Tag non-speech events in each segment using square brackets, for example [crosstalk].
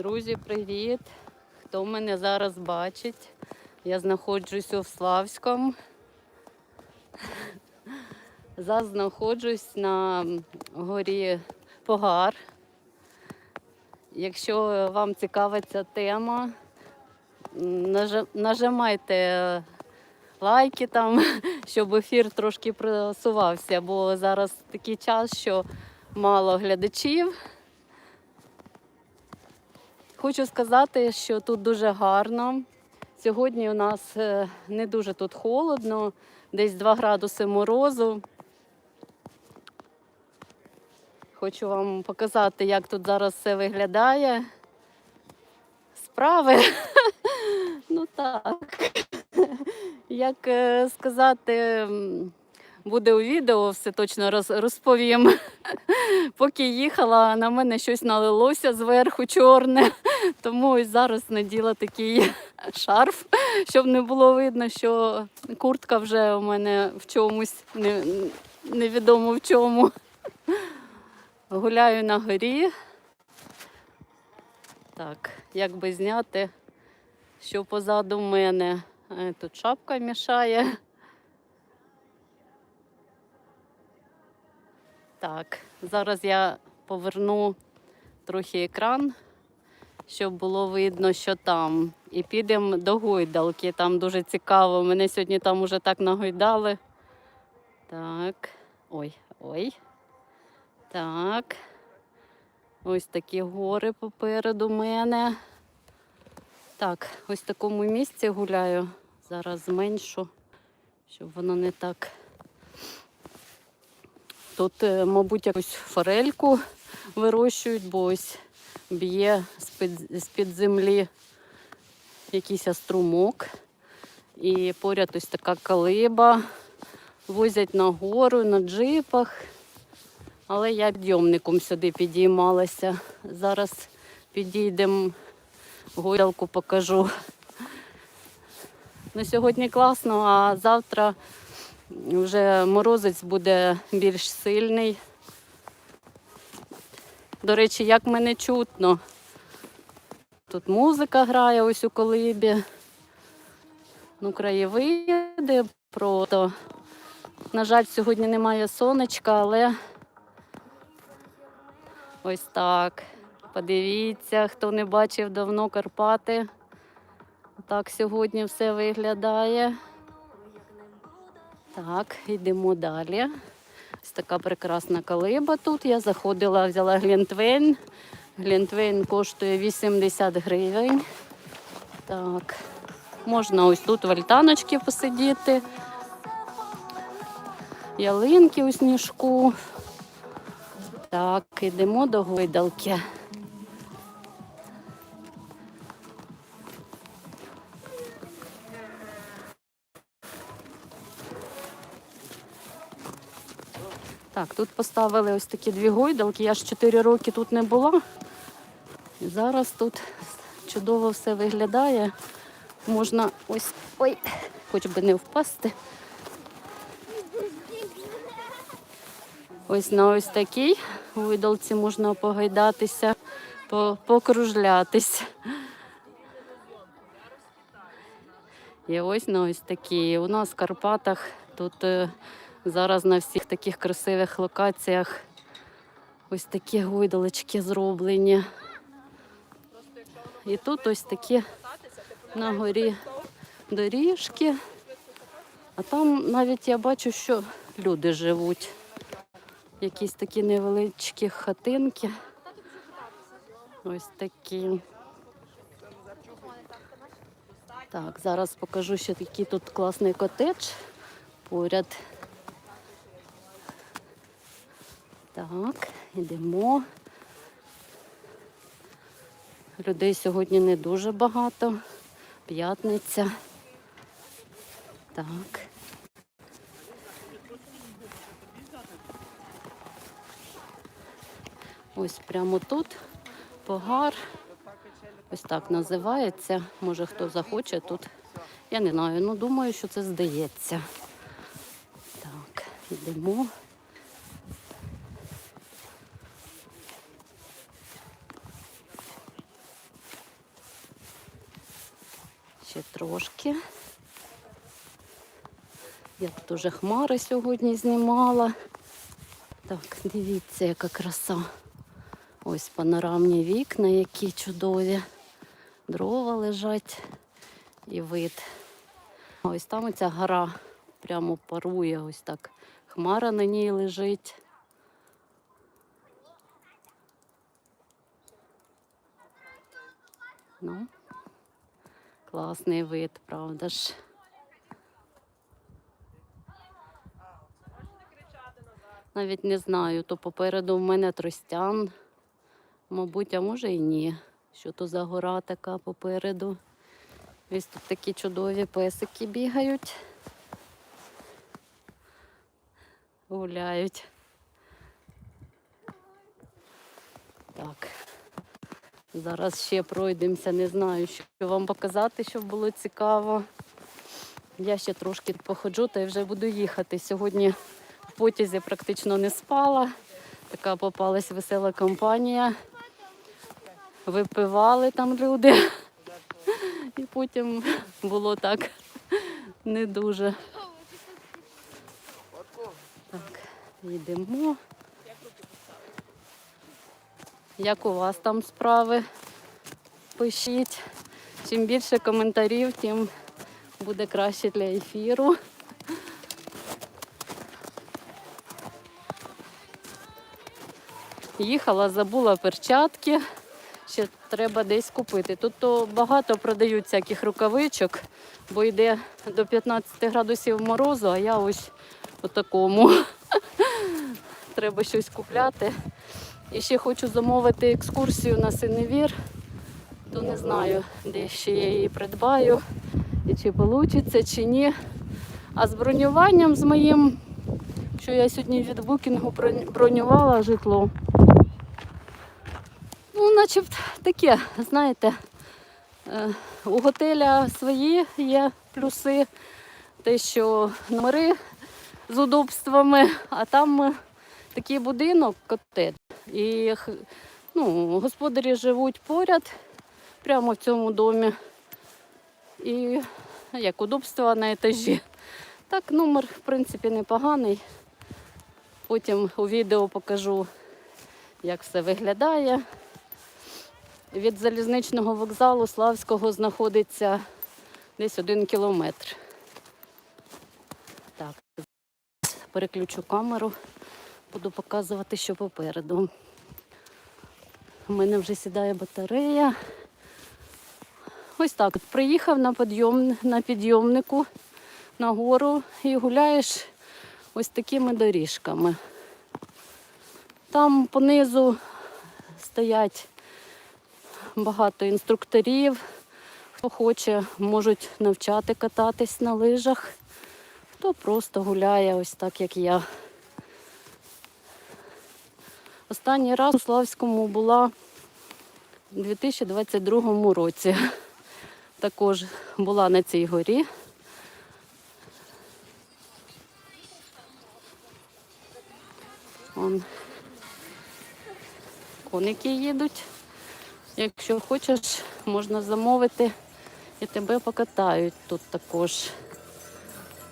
Друзі, привіт! Хто мене зараз бачить? Я знаходжусь у Славському. Зараз знаходжусь на горі Погар. Якщо вам цікава ця тема, нажимайте лайки там, [laughs] щоб ефір трошки просувався, бо зараз такий час, що мало глядачів. Хочу сказати, що тут дуже гарно. Сьогодні у нас е, не дуже тут холодно, десь 2 градуси морозу. Хочу вам показати, як тут зараз все виглядає. Справи. [laughs] Ну так. [laughs] Як е, сказати, буде у відео, все точно розповім. [laughs] Поки їхала, на мене щось налилося зверху чорне. [laughs] Тому ось зараз наділа такий [laughs] шарф, щоб не було видно, що куртка вже у мене в чомусь не, невідомо в чому. Гуляю на горі. Так, як би зняти, що позаду мене. Е, Тут шапка мішає. Так, зараз я поверну трохи екран, щоб було видно, що там. І підемо до гойдалки. Там дуже цікаво. Мене сьогодні там уже так нагойдали. Так. Ой, ой. Так. Ось такі гори попереду мене. Так, ось в такому місці гуляю. Зараз зменшу, щоб воно не так. Тут, е, мабуть, якусь форельку вирощують, бо ось б'є з-під, землі якийсь струмок. І поряд ось така калиба. Возять на гору, на джипах. Але я підйомником сюди підіймалася. Зараз підійдемо, гойдалку покажу. Ну, сьогодні класно, а завтра вже морозець буде більш сильний. До речі, як мене чутно. Тут музика грає ось у колибі. Ну, краєвиди просто. На жаль, сьогодні немає сонечка, але ось так. Подивіться, хто не бачив давно Карпати. Так сьогодні все виглядає. Так, йдемо далі. Ось така прекрасна калиба тут. Я заходила, взяла глінтвейн. Глінтвейн коштує 80 гривень. Так, можна ось тут в альтаночці посидіти. Ялинки у сніжку. Так, йдемо до гойдалки. Так, тут поставили ось такі дві гойдалки. Я ж 4 роки тут не була. І зараз тут чудово все виглядає. Можна ось, ой, хоч би не впасти. Ось на ось такій гойдалці можна погайдатися, покружлятись. І ось на ось такі. У нас в Карпатах тут е, зараз на всіх таких красивих локаціях ось такі гойдалочки зроблені. І тут ось такі на горі доріжки. А там навіть я бачу, що люди живуть. Якісь такі невеличкі хатинки. Ось такі. Так, зараз покажу ще такий тут класний котедж поряд. Так, йдемо. Людей сьогодні не дуже багато. П'ятниця. Так. Ось прямо тут погар. Ось так називається. Може хто захоче тут. Я не знаю, ну думаю, що це здається. Так, йдемо. Ще трошки. Я тут уже хмари сьогодні знімала. Так, дивіться, яка краса. Ось панорамні вікна, які чудові. Дрова лежать і вид. Ось там оця гора прямо парує, ось так. Хмара на ній лежить. Ну, класний вид, правда ж. Навіть не знаю, то попереду в мене тростян, мабуть, а може і ні. Що то за гора така попереду. Ось тут такі чудові песики бігають. Гуляють. Так. Зараз ще пройдемося, не знаю, що вам показати, щоб було цікаво. Я ще трошки походжу та вже буду їхати. Сьогодні в потязі практично не спала. Така попалась весела компанія. Випивали там люди. І потім було так не дуже. Так, йдемо. Як у вас там справи? Пишіть. Чим більше коментарів, тим буде краще для ефіру. Їхала, забула перчатки. Ще треба десь купити. Тут то багато продають всяких рукавичок, бо йде до 15 градусів морозу, а я ось у такому. [laughs] Треба щось купляти. І ще хочу замовити екскурсію на синевір, то не знаю, де ще я її придбаю, і чи вийде, чи ні. А з бронюванням з моїм, що я сьогодні від букінгу бронювала житло. Ну, начебто таке, знаєте, е, у готеля свої є плюси, те, що номери з удобствами, а там е, такий будинок, котедж. І ну, господарі живуть поряд, прямо в цьому домі. І як удобства на етажі. Так, номер, в принципі, непоганий. Потім у відео покажу, як все виглядає. Від залізничного вокзалу Славського знаходиться десь один кілометр. Так, переключу камеру, буду показувати, що попереду. У мене вже сідає батарея. Ось так. Приїхав на, підйом, на підйомнику на гору і гуляєш ось такими доріжками. Там понизу стоять багато інструкторів. Хто хоче, можуть навчати кататись на лижах, хто просто гуляє ось так, як я. Останній раз у Славському була у 2022 році. Також була на цій горі. Вон коники їдуть. Якщо хочеш, можна замовити і тебе покатають тут також.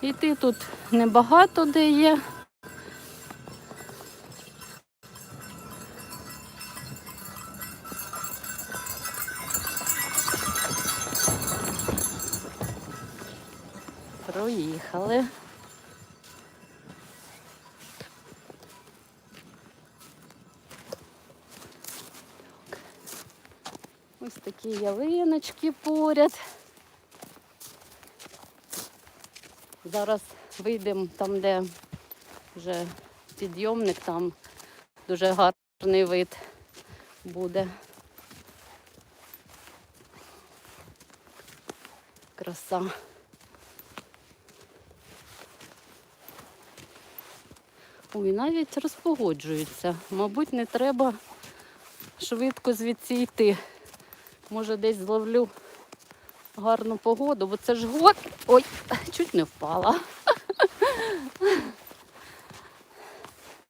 Іти тут небагато де є. Проїхали. Ось такі ялиночки поряд. Зараз вийдемо там, де вже підйомник, там дуже гарний вид буде. Краса. Ой, навіть розпогоджуються. Мабуть, не треба швидко звідси йти. Може, десь зловлю гарну погоду, бо це ж год. Ой, чуть не впала. [laughs]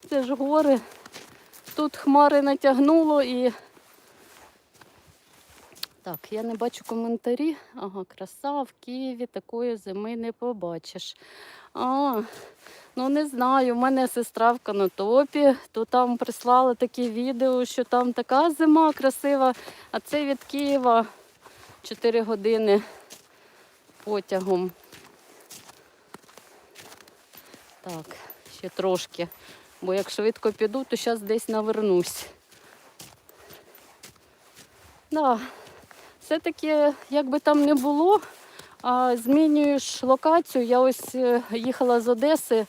Це ж гори. Тут хмари натягнуло і Так, я не бачу коментарі. Ага, краса в Києві такої зими не побачиш. А, ну не знаю. У мене сестра в Конотопі, то там прислали такі відео, що там така зима красива, а це від Києва 4 години потягом. Так, ще трошки. Бо як швидко піду, то зараз десь навернусь. Да. Все-таки, як би там не було, змінюєш локацію. Я ось е, їхала з Одеси,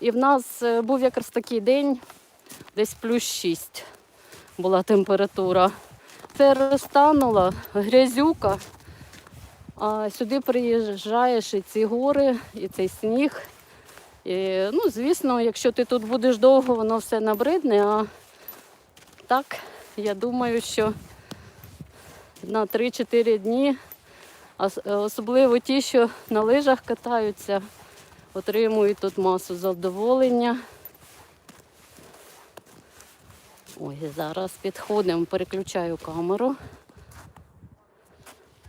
і в нас е, був якраз такий день, десь плюс 6 була температура. Це розтанула, грязюка. А сюди приїжджаєш і ці гори, і цей сніг. І, ну, звісно, якщо ти тут будеш довго, воно все набридне. А так, я думаю, що на 3-4 дні, особливо ті, що на лижах катаються, отримують тут масу задоволення. Ой, зараз підходимо, переключаю камеру.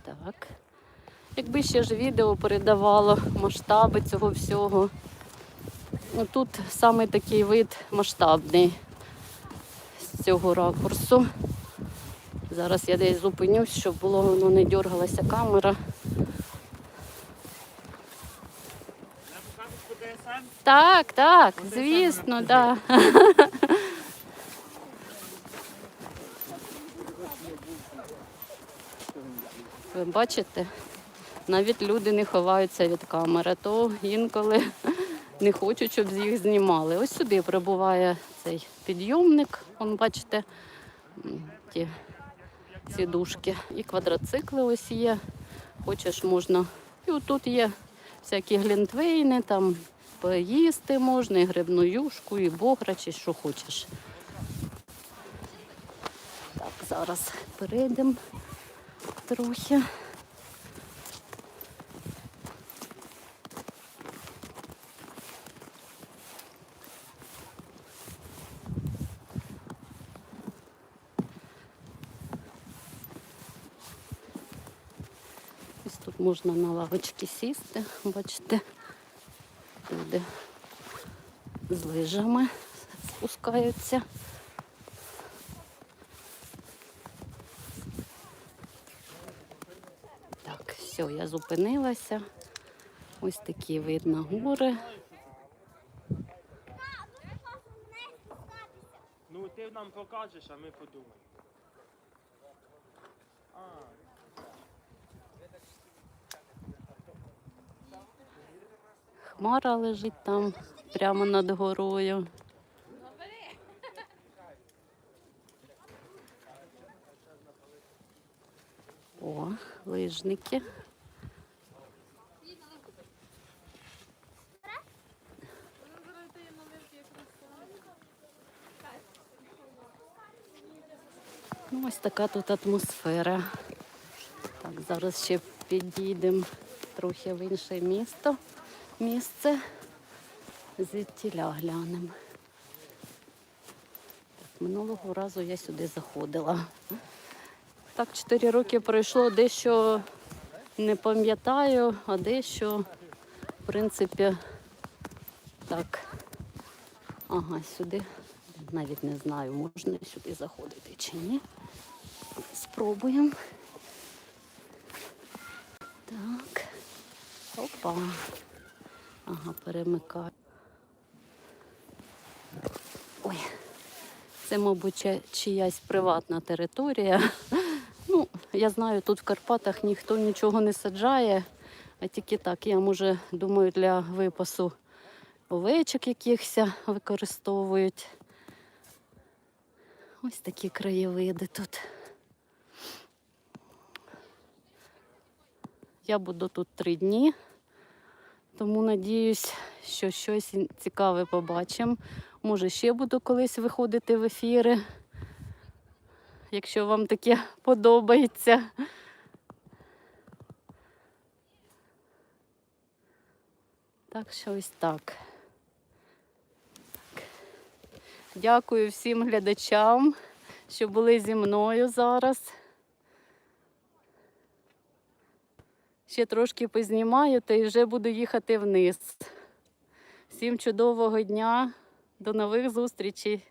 Так. Якби ще ж відео передавало масштаби цього всього. Ну, тут саме такий вид масштабний з цього ракурсу. Зараз я десь зупинюсь, щоб було воно не дергалася камера. Так, так, звісно, так. Да. [laughs] Ви бачите, навіть люди не ховаються від камери, то інколи [laughs] не хочуть, щоб їх знімали. Ось сюди прибуває цей підйомник. Вон, бачите, м, ті сідушки. І квадроцикли ось є. Хочеш, можна. І отут є всякі глінтвейни, там поїсти можна, і грибну юшку, і богра, чи що хочеш. Так, зараз перейдемо трохи. Можна на лавочці сісти, бачите, люди з лижами спускаються. Так, все, я зупинилася. Ось такі видно гори. Ну ти нам покажеш, а ми подумаємо. Хмара лежить там прямо над горою. О, лижники. Ну, ось така тут атмосфера. Так, зараз ще підійдемо трохи в інше місто, місце. Звідтіля глянемо. Минулого разу я сюди заходила. Так, 4 роки пройшло, дещо не пам'ятаю, а дещо, в принципі, так. Ага, сюди. Навіть не знаю, можна сюди заходити чи ні. Спробуємо. Так. Опа. Ага, перемикаю. Ой, це, мабуть, чия- чиясь приватна територія. [laughs] Ну, я знаю, тут в Карпатах ніхто нічого не саджає, а тільки так, я може думаю, для випасу овечок якихось використовують. Ось такі краєвиди тут. Я буду тут три дні, тому надіюсь, що щось цікаве побачимо. Може, ще буду колись виходити в ефіри, якщо вам таке [laughs] подобається. Так що ось так. Дякую всім глядачам, що були зі мною зараз. Ще трошки познімаю та й вже буду їхати вниз. Всім чудового дня, до нових зустрічей.